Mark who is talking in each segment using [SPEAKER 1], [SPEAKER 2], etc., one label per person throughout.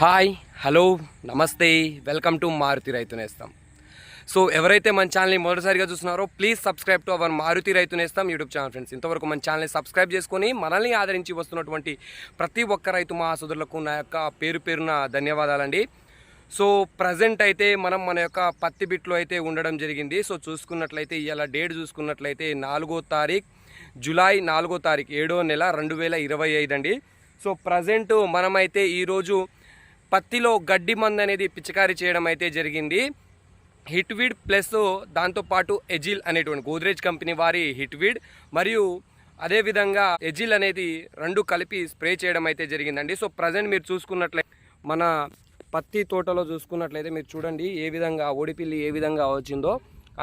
[SPEAKER 1] Hi hello నమస్తే welcome to Maruti రైతు నేస్తాం. సో ఎవరైతే మన ఛానల్ని మొదటిసారిగా చూస్తున్నారో please subscribe to our Maruti రైతు నేస్తాం యూట్యూబ్ ఛానల్ ఫ్రెండ్స్. ఇంతవరకు మన ఛానల్ని సబ్స్క్రైబ్ చేసుకొని మనల్ని ఆదరించి వస్తున్నటువంటి ప్రతి ఒక్క రైతు మహాసుదులకు నా యొక్క పేరు పేరున ధన్యవాదాలండి. సో ప్రజెంట్ అయితే మనం మన యొక్క పత్తి బిట్లో అయితే ఉండడం జరిగింది. సో చూసుకున్నట్లయితే ఇవాళ డేట్ చూసుకున్నట్లయితే నాలుగో తారీఖు జూలై నాలుగో తారీఖు ఏడో నెల రెండు వేల ఇరవై ఐదు అండి. సో ప్రజెంట్ మనమైతే ఈరోజు పత్తిలో గడ్డి మందు అనేది పిచికారీ చేయడం అయితే జరిగింది. హిట్విడ్ ప్లస్ దాంతోపాటు ఎజిల్ అనేటువంటి గోద్రేజ్ కంపెనీ వారి హిట్విడ్ మరియు అదేవిధంగా ఎజిల్ అనేది రెండు కలిపి స్ప్రే చేయడం అయితే జరిగిందండి. సో ప్రజెంట్ మీరు చూసుకున్నట్లయితే మన పత్తి తోటలో చూసుకున్నట్లయితే మీరు చూడండి ఏ విధంగా ఓడిపిల్లి ఏ విధంగా వచ్చిందో.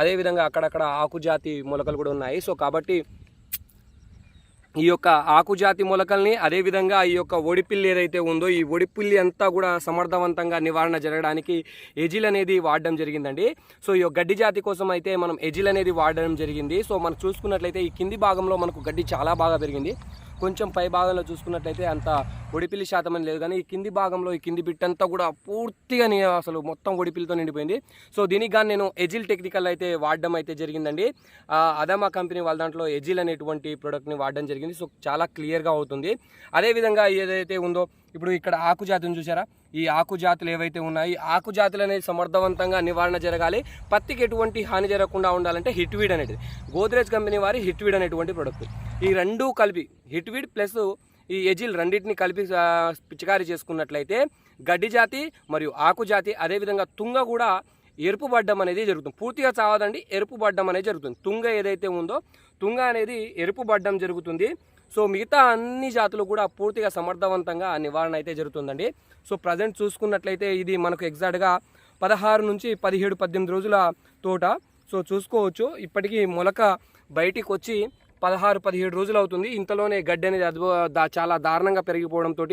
[SPEAKER 1] అదేవిధంగా అక్కడక్కడ ఆకుజాతి మొలకలు కూడా ఉన్నాయి. సో కాబట్టి ఈ యొక్క ఆకుజాతి మొలకల్ని అదేవిధంగా ఈ యొక్క ఒడిపిల్లి ఏదైతే ఉందో ఈ ఒడిపిల్లి అంతా కూడా సమర్థవంతంగా నివారణ జరగడానికి ఎజిల్ అనేది వాడడం జరిగిందండి. సో ఈ గడ్డి జాతి కోసం అయితే మనం ఎజిల్ అనేది వాడడం జరిగింది. సో మనం చూసుకున్నట్లయితే ఈ కింది భాగంలో మనకు గడ్డి చాలా బాగా పెరిగింది. కొంచెం పై భాగంలో చూసుకున్నట్లయితే అంత ఒడిపిల్లి శాతం అని లేదు. కానీ ఈ కింది భాగంలో ఈ కింది బిట్ అంతా కూడా పూర్తిగా నేను అసలు మొత్తం ఒడిపిల్లితో నిండిపోయింది. సో దీనికి కానీ నేను ఎజిల్ టెక్నికల్ అయితే వాడడం అయితే జరిగిందండి. అదమా అదామా కంపెనీ వాళ్ళ దాంట్లో ఎజిల్ అనేటువంటి ప్రోడక్ట్ని వాడడం జరిగింది. సో చాలా క్లియర్గా అవుతుంది. అదేవిధంగా ఏదైతే ఉందో ఇప్పుడు ఇక్కడ ఆకు జాతిని చూసారా ఈ ఆకు జాతులు ఏవైతే ఉన్నాయి ఆకు జాతులు అనేది సమర్థవంతంగా నివారణ జరగాలి. పత్తికి ఎటువంటి హాని జరగకుండా ఉండాలంటే హిట్వీడ్ అనేది. గోద్రేజ్ కంపెనీ వారి హిట్వీడ్ అనేటువంటి ప్రోడక్ట్ ఈ రెండు కలిపి హిట్వీడ్ ప్లస్ ఈ ఎజిల్ రెండింటిని కలిపి ఆ, పిచికారీ చేసుకున్నట్లయితే గడ్డి జాతి మరియు ఆకు జాతి అదేవిధంగా తుంగ కూడా ఎరుపు పడ్డం అనేది జరుగుతుంది. పూర్తిగా చావదండి ఎరుపు పడ్డం అనేది జరుగుతుంది. తుంగ ఏదైతే ఉందో తుంగ అనేది ఎరుపు పడ్డం జరుగుతుంది. సో మిగతా అన్ని జాతులు కూడా పూర్తిగా సమర్థవంతంగా నివారణ అయితే జరుగుతుందండి. సో ప్రజెంట్ చూసుకున్నట్లయితే ఇది మనకు ఎగ్జాక్ట్గా పదహారు నుంచి పదిహేడు పద్దెనిమిది రోజుల తోట. సో చూసుకోవచ్చు. ఇప్పటికీ మొలక బయటికి వచ్చి పదహారు పదిహేడు రోజులు అవుతుంది. ఇంతలోనే గడ్డి అనేది అద్భు దా- చాలా దారుణంగా పెరిగిపోవడంతో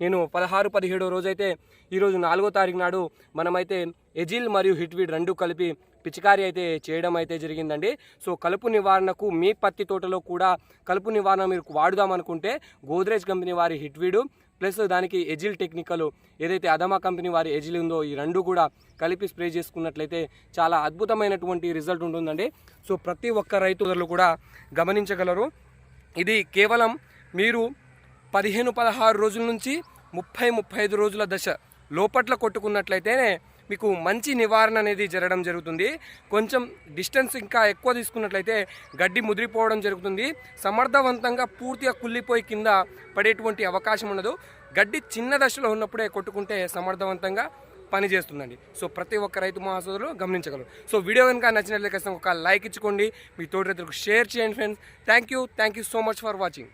[SPEAKER 1] నేను పదహారు పదిహేడో రోజైతే ఈరోజు నాలుగో తారీఖు నాడు మనమైతే ఎజిల్ మరియు హిట్వీడ్ రెండు కలిపి పిచికారీ అయితే చేయడం అయితే జరిగిందండి. సో కలుపు నివారణకు మీ పత్తి తోటలో కూడా కలుపు నివారణ మీరు వాడుదామనుకుంటే గోద్రేజ్ కంపెనీ వారి హిట్వీడు ప్లస్ దానికి ఎజిల్ టెక్నికల్ ఏదైతే అదమా కంపెనీ వారి ఎజిల్ ఉందో ఈ రెండు కూడా కలిపి స్ప్రే చేసుకున్నట్లయితే చాలా అద్భుతమైనటువంటి రిజల్ట్ ఉంటుందండి. సో ప్రతి ఒక్క రైతులు కూడా గమనించగలరు. ఇది కేవలం మీరు పదిహేను పదహారు రోజుల నుంచి ముప్పై ముప్పై ఐదు రోజుల దశ లోపట్ల కొట్టుకున్నట్లయితేనే మీకు మంచి నివారణ అనేది జరగడం జరుగుతుంది. కొంచెం డిస్టెన్స్ ఇంకా ఎక్కువ తీసుకున్నట్లయితే గడ్డి ముదిరిపోవడం జరుగుతుంది. సమర్థవంతంగా పూర్తిగా కుళ్ళిపోయి కింద పడేటువంటి అవకాశం ఉండదు. గడ్డి చిన్న దశలో ఉన్నప్పుడే కొట్టుకుంటే సమర్థవంతంగా పనిచేస్తుందండి. సో ప్రతి ఒక్క రైతు మహాసోదరులు గమనించగలరు. సో వీడియో కనుక నచ్చినట్లయితే ఖచ్చితంగా ఒక లైక్ ఇచ్చుకోండి. మీ తోటి రైతులకు షేర్ చేయండి friends. Thank you thank you so much for watching